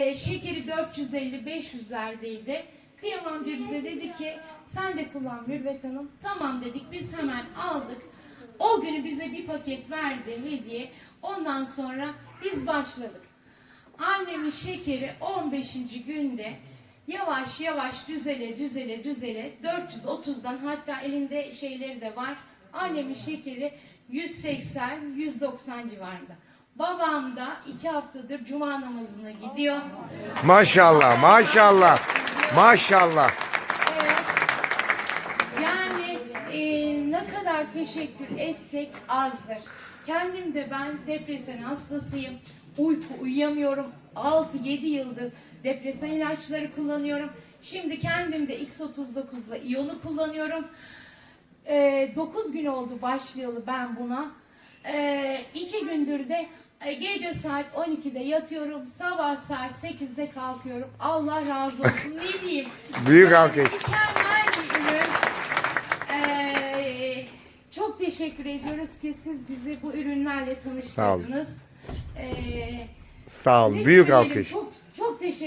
E, şekeri 450-500'lerdeydi. Kıyam amca bize dedi ki sen de kullan Mürvet Hanım. Tamam dedik biz hemen aldık. O günü bize bir paket verdi hediye. Ondan sonra biz başladık. Annemin şekeri 15. günde yavaş yavaş düzele düzele düzele 430'dan hatta elinde şeyleri de var. Annemin şekeri 180-190 civarında. Babam da iki haftadır cuma namazına gidiyor. Maşallah, maşallah, maşallah. Evet. Yani e, ne kadar teşekkür etsek azdır. Kendim de ben depresyon hastasıyım. Uyku uyuyamıyorum. 6-7 yıldır depresyon ilaçları kullanıyorum. Şimdi kendim de X39'la iyonu kullanıyorum. 9 gün oldu başlayalı ben buna. 2 gündür de e, gece saat 12'de yatıyorum. Sabah saat 8'de kalkıyorum. Allah razı olsun. Ne diyeyim? Büyük alkış. Mükemmel bir ürün. Ee, çok teşekkür ediyoruz ki siz bizi bu ürünlerle tanıştırdınız. Ee, Sağ olun, büyük alkış. Çok, çok teşekkür